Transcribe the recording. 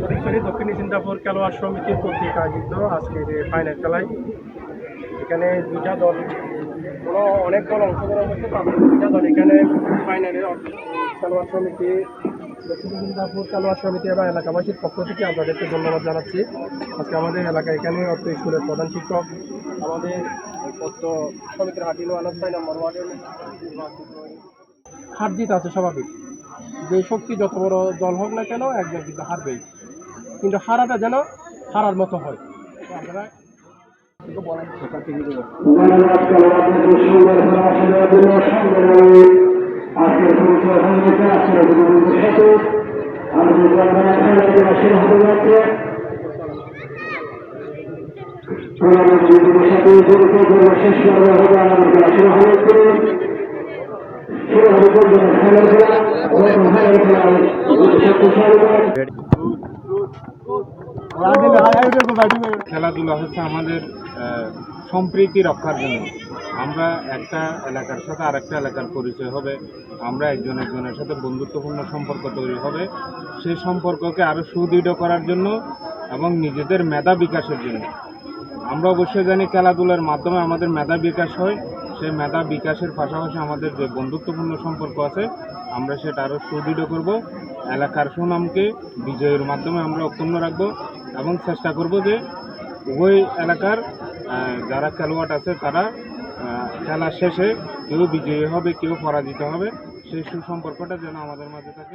ফটিকছড়ি দক্ষিণ সিন্দাপুর খেলোয়াড় সমিতির কর্তৃক আয়োজিত আজকে এই ফাইনাল খেলায়। এখানে দুইটা দল, কোনো অনেক দল অংশগ্রহণ করছে তাদের দুইটা দল এখানে ফাইনালে খেলোয়াড় সমিতি, দক্ষিণ সিন্দাপুর খেলোয়াড় সমিতি এবং এলাকাবাসীর পক্ষ থেকে আপনাদেরকে ধন্যবাদ জানাচ্ছি। আজকে আমাদের এলাকায় এখানে অর্থ স্কুলের প্রধান শিক্ষক, আমাদের পত্র সমিতির আনাজ ছয় নম্বর ওয়ার্ডের হার জিত আছে স্বাভাবিক। যে শক্তি যত বড় দল হোক না কেন, একজন কিন্তু হারবেই। কিন্তু হারাটা যেন হারার মতো হয়। শেষ পর্ব হবে আমাদের খেলার খেলা এবং ফাইনাল খেলা শক্তিশালী খেলাধুলা হচ্ছে আমাদের সম্প্রীতি রক্ষার জন্য। আমরা একটা এলাকার সাথে আরেকটা এলাকার পরিচয় হবে, আমরা একজন একজনের সাথে বন্ধুত্বপূর্ণ সম্পর্ক তৈরি হবে। সেই সম্পর্ককে আরও সুদৃঢ় করার জন্য এবং নিজেদের মেধা বিকাশের জন্য। আমরা অবশ্যই জানি খেলাধুলার মাধ্যমে আমাদের মেধা বিকাশ হয়। সেই মেধা বিকাশের পাশাপাশি আমাদের যে বন্ধুত্বপূর্ণ সম্পর্ক আছে আমরা সেটা আরও সুদৃঢ় করব এলাকার সুনামকে বিজয়ের মাধ্যমে আমরা অক্ষুণ্ণ রাখব এবং চেষ্টা করব যে উভয় এলাকার যারা খেলোয়াড় আছে তারা খেলা শেষে কেউ বিজয়ী হবে কেউ পরাজিত হবে সেই সুসম্পর্কটা যেন আমাদের মাঝে থাকে